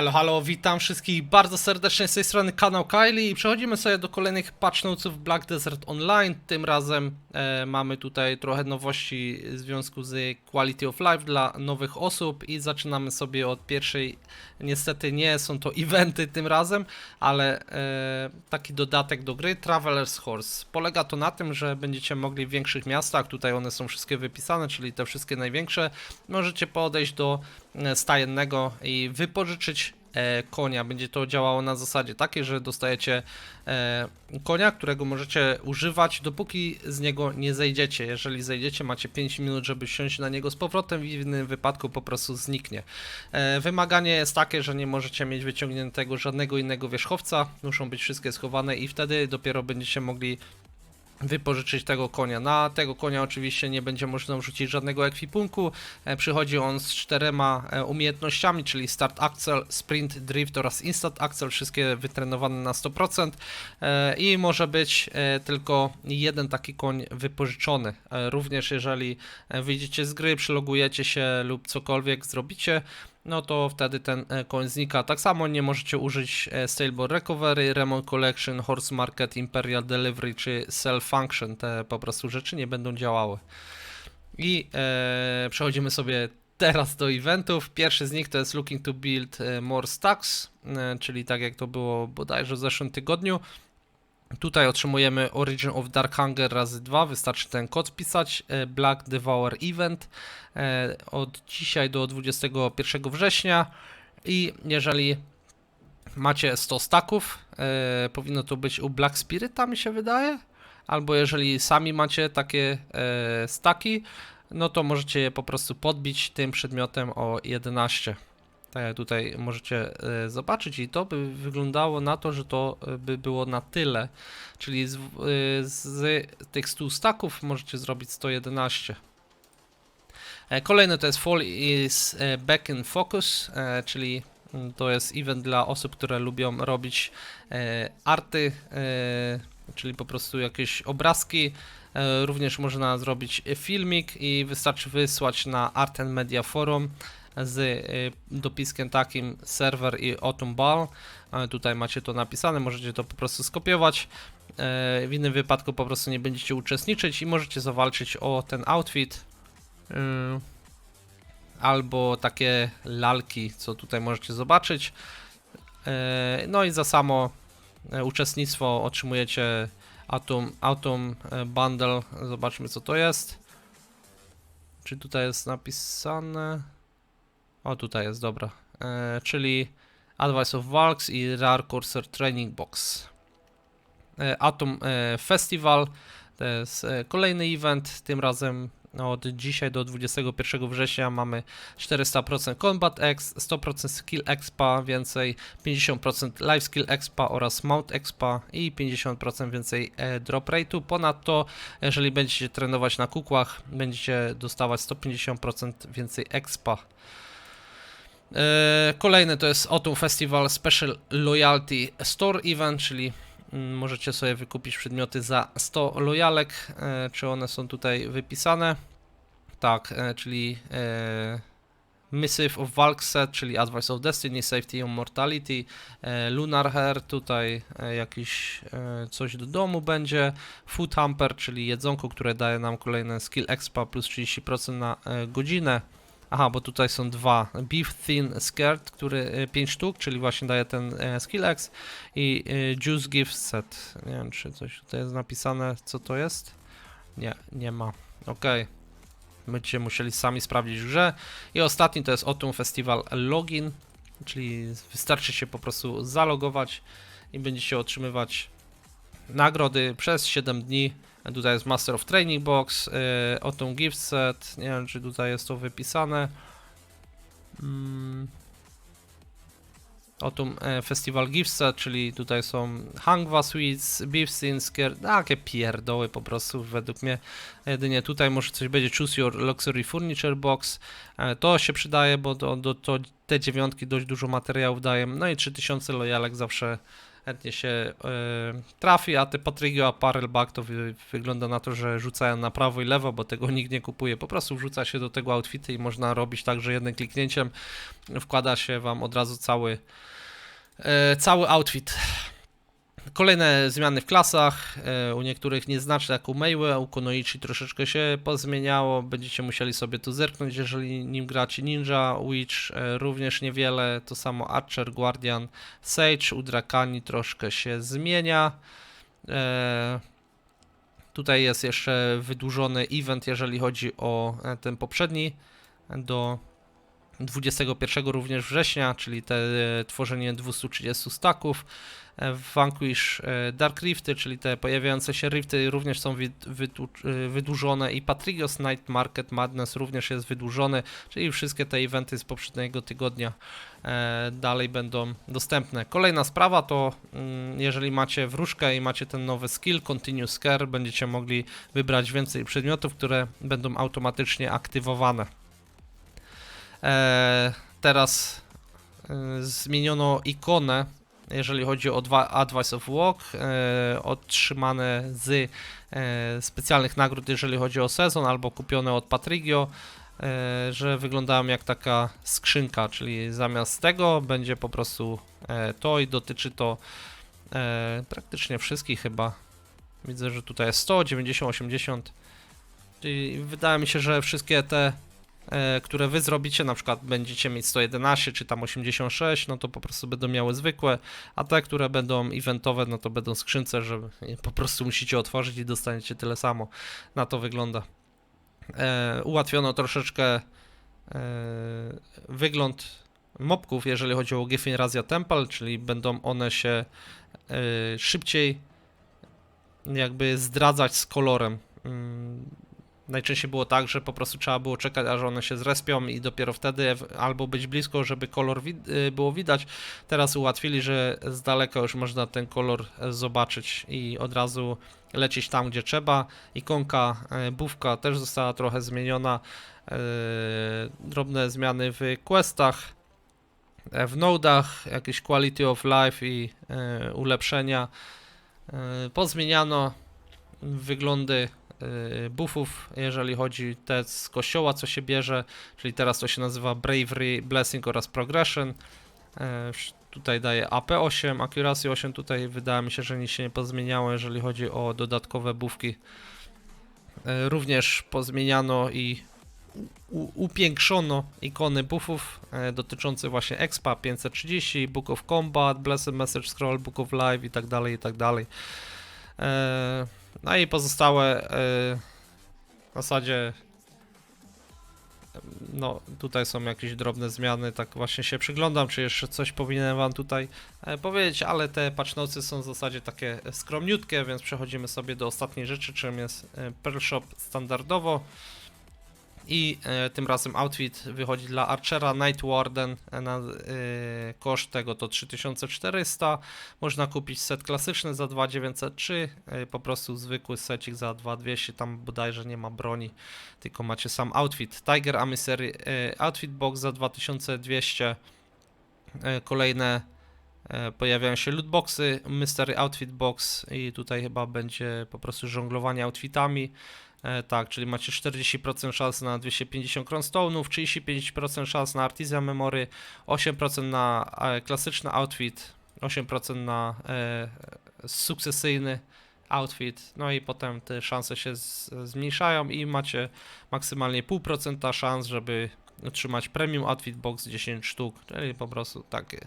Halo, halo, witam wszystkich bardzo serdecznie z tej strony kanał Kylie i przechodzimy sobie do kolejnych patch notesów Black Desert Online. Tym razem e, mamy tutaj trochę nowości w związku z Quality of Life dla nowych osób i zaczynamy sobie od pierwszej, niestety nie są to eventy tym razem, ale e, taki dodatek do gry Traveler's Horse. Polega to na tym, że będziecie mogli w większych miastach, tutaj one są wszystkie wypisane, czyli te wszystkie największe, możecie podejść do stajennego i wypożyczyć e, konia. Będzie to działało na zasadzie takiej, że dostajecie e, konia, którego możecie używać, dopóki z niego nie zejdziecie. Jeżeli zejdziecie, macie 5 minut, żeby siąść na niego z powrotem, w innym wypadku po prostu zniknie. E, wymaganie jest takie, że nie możecie mieć wyciągniętego żadnego innego wierzchowca, muszą być wszystkie schowane i wtedy dopiero będziecie mogli wypożyczyć tego konia. Na tego konia oczywiście nie będzie można wrzucić żadnego ekwipunku. E, Przychodzi on z czterema e, umiejętnościami, czyli Start Axel, Sprint, Drift oraz Instant Axel, wszystkie wytrenowane na 100% e, i może być tylko jeden taki koń wypożyczony. Również jeżeli wyjdziecie z gry, przylogujecie się lub cokolwiek zrobicie, no to wtedy ten e, koń znika. Tak samo nie możecie użyć e, Stable Recovery, Remon Collection, Horse Market, Imperial Delivery czy Cell Function. Te po prostu rzeczy nie będą działały. I e, przechodzimy sobie teraz do eventów. Pierwszy z nich to jest Looking to Build e, More Stacks, czyli tak jak to było bodajże w zeszłym tygodniu. Tutaj otrzymujemy Origin of Dark Hunger razy 2, wystarczy ten kod wpisać, e, Black Devour Event e, od dzisiaj do 21 września. I jeżeli macie 100 staków, e, powinno to być u Black Spirita mi się wydaje, albo jeżeli sami macie takie staki, no to możecie je po prostu podbić tym przedmiotem o 11. Tak jak tutaj możecie e, zobaczyć i to by wyglądało na to, że to e, by było na tyle. Czyli z, e, z tych 100 staków możecie zrobić 111. E, Kolejny to jest Fall is Back in Focus, czyli mm, to jest event dla osób, które lubią robić arty, czyli po prostu jakieś obrazki. Również można zrobić filmik i wystarczy wysłać na Art and Media Forum z y, dopiskiem takim serwer i Autumn Ball. E, Tutaj macie to napisane, możecie to po prostu skopiować. E, W innym wypadku po prostu nie będziecie uczestniczyć i możecie zawalczyć o ten outfit. Y, Albo takie lalki, co tutaj możecie zobaczyć. E, No i za samo e, uczestnictwo otrzymujecie Atom, Atom e, Bundle. Zobaczmy co to jest. Czy tutaj jest napisane? O, tutaj jest, dobra. E, czyli Advice of Valks i Rare Cursor Training Box. E, Atom e, Festival to jest e, kolejny event, tym razem od dzisiaj do 21 września mamy 400% Combat X, 100% Skill Expa, więcej 50% Life Skill Expa oraz Mount Expa i 50% więcej e, Drop Rate'u. Ponadto, jeżeli będziecie trenować na kukłach, będziecie dostawać 150% więcej Expa. E, Kolejny to jest Autumn Festival Special Loyalty Store Event, czyli mm, możecie sobie wykupić przedmioty za 100 lojalek. E, Czy one są tutaj wypisane? Tak, e, czyli Missive of Valk Set, czyli Advice of Destiny, Safety and Mortality, Lunar Hair, tutaj jakiś coś do domu będzie, Food Hamper, czyli jedzonko, które daje nam kolejne skill expa plus 30% na godzinę. Aha, bo tutaj są dwa. Beef Thin Skirt, który 5 sztuk, czyli właśnie daje ten e, skill X i e, Juice Gift Set. Nie wiem, czy coś tutaj jest napisane, co to jest? Nie, nie ma. Okej. Będziecie musieli sami sprawdzić w grze. I ostatni to jest Autumn Festival Login, czyli wystarczy się po prostu zalogować i będziecie otrzymywać nagrody przez 7 dni. Tutaj jest Master of Training Box, yy, Autumn Gift Set, nie wiem czy tutaj jest to wypisane. Mm. Autumn e, Festival Gift Set, czyli tutaj są Hangwa Sweets, Beef Sinsker, takie pierdoły po prostu według mnie. Jedynie tutaj może coś będzie Choose Your Luxury Furniture Box, e, to się przydaje, bo do, to te dziewiątki dość dużo materiałów dają, no i 3000 lojalek zawsze chętnie się e, trafi, a te Patrigio Apparel Bag to wy, wygląda na to, że rzucają na prawo i lewo, bo tego nikt nie kupuje. Po prostu wrzuca się do tego outfity i można robić tak, że jednym kliknięciem wkłada się wam od razu cały, e, cały outfit. Kolejne zmiany w klasach, e, u niektórych nieznaczne jak u Meiły, a u Konoichi troszeczkę się pozmieniało, będziecie musieli sobie tu zerknąć, jeżeli nim gracie Ninja, Witch e, również niewiele, to samo Archer, Guardian, Sage, u Drakani troszkę się zmienia. E, Tutaj jest jeszcze wydłużony event, jeżeli chodzi o ten poprzedni, do 21 również września, czyli te e, tworzenie 230 staków. E, Vanquish e, Dark Rifty, czyli te pojawiające się rifty również są wydłużone i Patrigios Night Market Madness również jest wydłużony, czyli wszystkie te eventy z poprzedniego tygodnia dalej będą dostępne. Kolejna sprawa to mm, jeżeli macie wróżkę i macie ten nowy skill Continuous Care, będziecie mogli wybrać więcej przedmiotów, które będą automatycznie aktywowane. E, teraz e, zmieniono ikonę, jeżeli chodzi o dwa Advice of Walk, e, otrzymane z specjalnych nagród, jeżeli chodzi o sezon, albo kupione od Patrigio, że wyglądają jak taka skrzynka, czyli zamiast tego będzie po prostu to i dotyczy to praktycznie wszystkich chyba. Widzę, że tutaj jest 100, 90, 80. Czyli wydaje mi się, że wszystkie te które wy zrobicie, na przykład będziecie mieć 111 czy tam 86, no to po prostu będą miały zwykłe, a te, które będą eventowe, no to będą skrzynce, że po prostu musicie otworzyć i dostaniecie tyle samo. Na to wygląda. E, ułatwiono troszeczkę e, wygląd mobków, jeżeli chodzi o Giffin Razia Temple, czyli będą one się e, szybciej jakby zdradzać z kolorem. Najczęściej było tak, że po prostu trzeba było czekać, aż one się zrespią i dopiero wtedy albo być blisko, żeby kolor wi- y, było widać. Teraz ułatwili, że z daleka już można ten kolor zobaczyć i od razu lecieć tam, gdzie trzeba. Ikonka, e, bufka też została trochę zmieniona. E, Drobne zmiany w questach, e, w nodach, jakieś quality of life i ulepszenia. Pozmieniano wyglądy buffów, jeżeli chodzi te z kościoła, co się bierze, czyli teraz to się nazywa Bravery, Blessing oraz Progression. Sz- Tutaj daje AP8, Accuracy 8, tutaj wydaje mi się, że nic się nie pozmieniało, jeżeli chodzi o dodatkowe buffki. E, Również pozmieniano i upiększono ikony buffów dotyczące właśnie Expa 530, Book of Combat, Blessed Message Scroll, Book of Life i tak dalej, i tak dalej. No i pozostałe e, w zasadzie no tutaj są jakieś drobne zmiany, tak właśnie się przyglądam, czy jeszcze coś powinienem wam tutaj e, powiedzieć, ale te patch notesy są w zasadzie takie skromniutkie, więc przechodzimy sobie do ostatniej rzeczy, czym jest e, Pearl Shop standardowo. I e, tym razem outfit wychodzi dla Archera Night Warden e, na e, koszt tego to 3400. Można kupić set klasyczny za 2903, e, po prostu zwykły secik za 2200, tam bodajże nie ma broni, tylko macie sam outfit. Tiger Emissary e, Outfit Box za 2200. E, Kolejne e, pojawiają się lootboxy, Mystery Outfit Box i tutaj chyba będzie po prostu żonglowanie outfitami. E, tak, czyli macie 40% szans na 250 Cronstone'ów, 35% szans na Artisan Memory, 8% na e, klasyczny outfit, 8% na e, sukcesyjny outfit, no i potem te szanse się zmniejszają i macie maksymalnie 0,5% szans, żeby otrzymać premium outfit box 10 sztuk, czyli po prostu takie.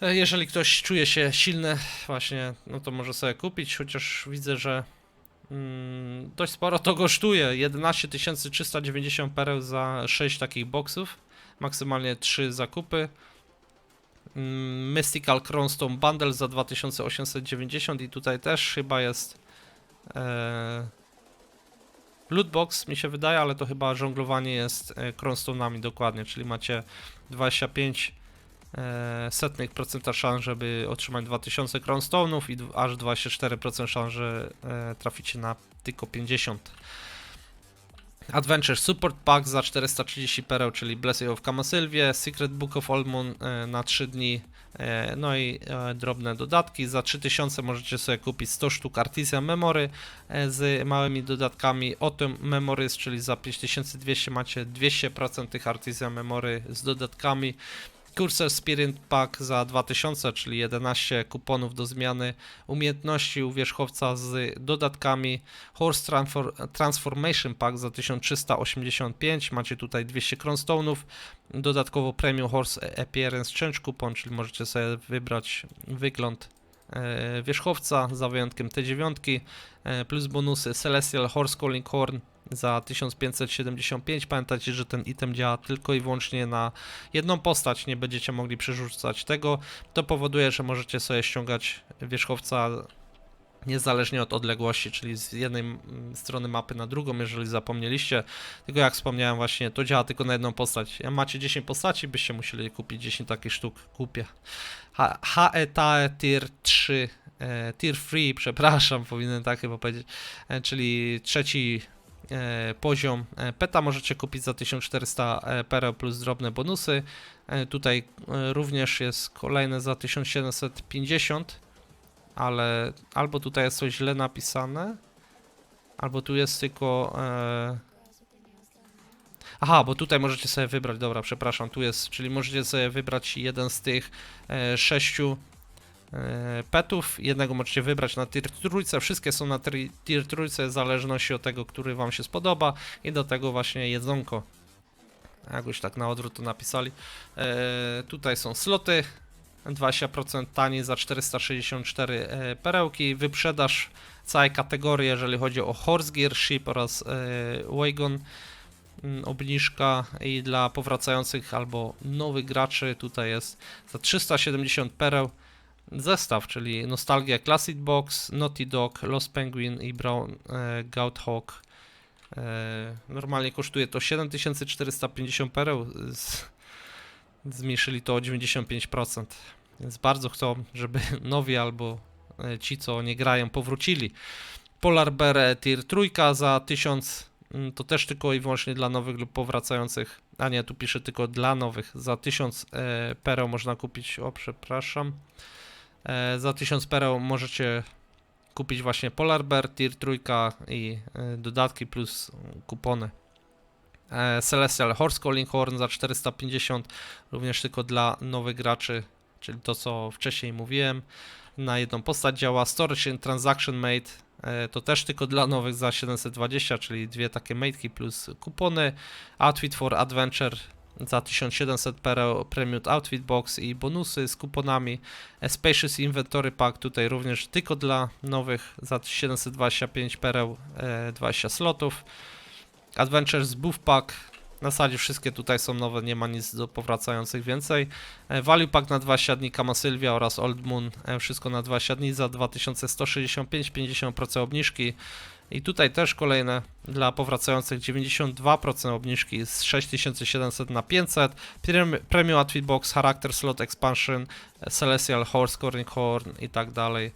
Jeżeli ktoś czuje się silny, właśnie, no to może sobie kupić, chociaż widzę, że Mm, dość sporo to kosztuje. 11 390 pereł za 6 takich boksów. Maksymalnie 3 zakupy. Mm, Mystical Crownstone Bundle za 2890 i tutaj też chyba jest e, lootbox mi się wydaje, ale to chyba żonglowanie jest e, dokładnie, czyli macie 25 e, setnych procenta szans, żeby otrzymać 2000 Crownstone'ów i aż 24% szans, że e, traficie na tylko 50. Adventure Support Pack za 430 pereł, czyli Blessing of Kamasylwie, Secret Book of Olmon e, na 3 dni, e, no i e, drobne dodatki. Za 3000 możecie sobie kupić 100 sztuk Artisan Memory e, z małymi dodatkami. Otom Memories, czyli za 5200 macie 200% tych Artisan Memory z dodatkami. Cursor Spirit Pack za 2000, czyli 11 kuponów do zmiany umiejętności u wierzchowca z dodatkami. Horse Transfor- Transformation Pack za 1385, macie tutaj 200 Cronstone'ów, dodatkowo Premium Horse Appearance Change Coupon, czyli możecie sobie wybrać wygląd e, wierzchowca za wyjątkiem T9, e, plus bonusy Celestial Horse Calling Horn za 1575. Pamiętajcie, że ten item działa tylko i wyłącznie na jedną postać, nie będziecie mogli przerzucać tego. To powoduje, że możecie sobie ściągać wierzchowca niezależnie od odległości, czyli z jednej strony mapy na drugą, jeżeli zapomnieliście. Tylko jak wspomniałem właśnie, to działa tylko na jedną postać. Jak macie 10 postaci, byście musieli kupić 10 takich sztuk. Kupię. HETA Tier 3, e, Tier 3, przepraszam, powinienem tak chyba powiedzieć, e, czyli trzeci e, poziom e, peta możecie kupić za 1400 e, pereł plus drobne bonusy. E, tutaj e, również jest kolejne za 1750, ale albo tutaj jest coś źle napisane, albo tu jest tylko... E... Aha, bo tutaj możecie sobie wybrać, dobra, przepraszam, tu jest, czyli możecie sobie wybrać jeden z tych e, sześciu e, petów, jednego możecie wybrać na tier trójce, wszystkie są na tier trójce w zależności od tego, który wam się spodoba. I do tego właśnie jedzonko. Jakoś tak na odwrót to napisali. E, tutaj są sloty, 20% taniej za 464 e, perełki, wyprzedaż całej kategorii, jeżeli chodzi o Horse Gear, Ship oraz e, Wagon, mm, obniżka i dla powracających albo nowych graczy. Tutaj jest za 370 pereł zestaw, czyli Nostalgia Classic Box, Naughty Dog, Lost Penguin i Brown e, Goudhawk. E, normalnie kosztuje to 7450 pereł, z, zmniejszyli to o 95%. Więc bardzo chcą, żeby nowi albo e, ci, co nie grają, powrócili. Polar Bear Tier trójka za 1000, mm, to też tylko i wyłącznie dla nowych lub powracających. A nie, tu piszę tylko dla nowych. Za 1000 e, pereł można kupić, o przepraszam. E, za 1000 pereł możecie kupić właśnie Polar Bear Tier trójka i e, dodatki plus kupony. E, Celestial Horse Calling Horn za 450, również tylko dla nowych graczy czyli to co wcześniej mówiłem. Na jedną postać działa Storage Transaction Mate, e, to też tylko dla nowych za 720, czyli dwie takie mate'ki plus kupony. Outfit for Adventure za 1700 pereł, Premium Outfit Box i bonusy z kuponami. E, Spacious Inventory Pack tutaj również tylko dla nowych za 725 pereł, e, 20 slotów. Adventures Buff Pack na zasadzie wszystkie tutaj są nowe, nie ma nic do powracających więcej. E, Value Pack na 20 dni Kama Sylwia oraz Old Moon, e, wszystko na 20 dni za 2165, 50% obniżki. I tutaj też kolejne dla powracających 92% obniżki z 6700 na 500. Prem- Premium Outfit Box, Character Slot Expansion, e, Celestial Horse, Corning Horn i tak dalej.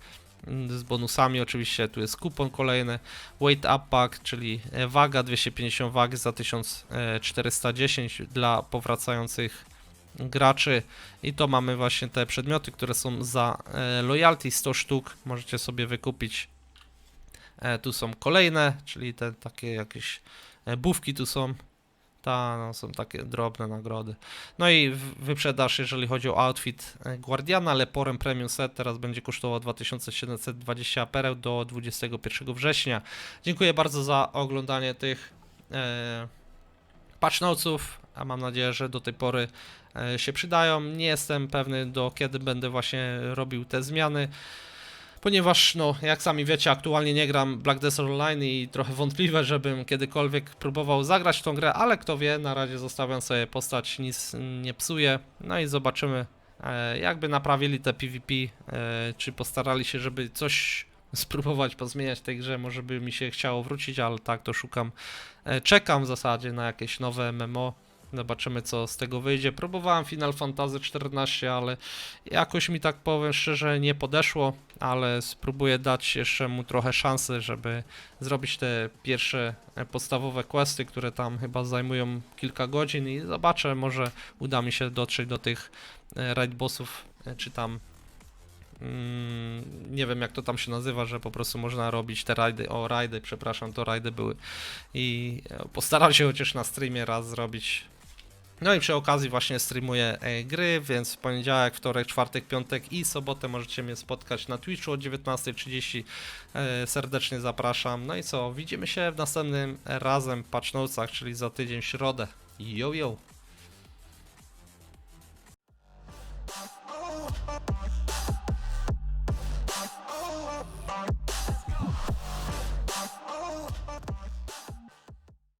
Mm, Z bonusami oczywiście, tu jest kupon kolejny. Weight Up Pack, czyli e, waga 250 wag za 1410 dla powracających graczy. I to mamy właśnie te przedmioty, które są za e, loyalty 100 sztuk. Możecie sobie wykupić. E, Tu są kolejne, czyli te takie jakieś e, bufki tu są. Ta, no, są takie drobne nagrody. No i wyprzedaż, jeżeli chodzi o outfit e, Guardiana, Leporem Premium Set teraz będzie kosztował 2720 pereł do 21 września. Dziękuję bardzo za oglądanie tych e, patch a mam nadzieję, że do tej pory się przydają. Nie jestem pewny do kiedy będę właśnie robił te zmiany. Ponieważ, no, jak sami wiecie, aktualnie nie gram Black Desert Online i trochę wątpliwe, żebym kiedykolwiek próbował zagrać w tą grę, ale kto wie, na razie zostawiam sobie postać, nic nie psuję. No i zobaczymy, e, jakby naprawili te PvP, e, czy postarali się, żeby coś spróbować pozmieniać tej grze, może by mi się chciało wrócić, ale tak to szukam, e, czekam w zasadzie na jakieś nowe MMO, Zobaczymy co z tego wyjdzie. Próbowałem Final Fantasy XIV, ale jakoś mi tak powiem szczerze nie podeszło, ale spróbuję dać jeszcze mu trochę szansy, żeby zrobić te pierwsze e, podstawowe questy, które tam chyba zajmują kilka godzin i zobaczę, może uda mi się dotrzeć do tych e, raid bossów, e, czy tam mm, nie wiem jak to tam się nazywa, że po prostu można robić te rajdy, o rajdy, przepraszam, to rajdy były i postaram się chociaż na streamie raz zrobić no i przy okazji właśnie streamuję e, gry, więc w poniedziałek, wtorek, czwartek, piątek i sobotę możecie mnie spotkać na Twitchu o 19.30. E, serdecznie zapraszam. No i co, widzimy się w następnym razem Patch Notesach, czyli za tydzień środę. Yo yo!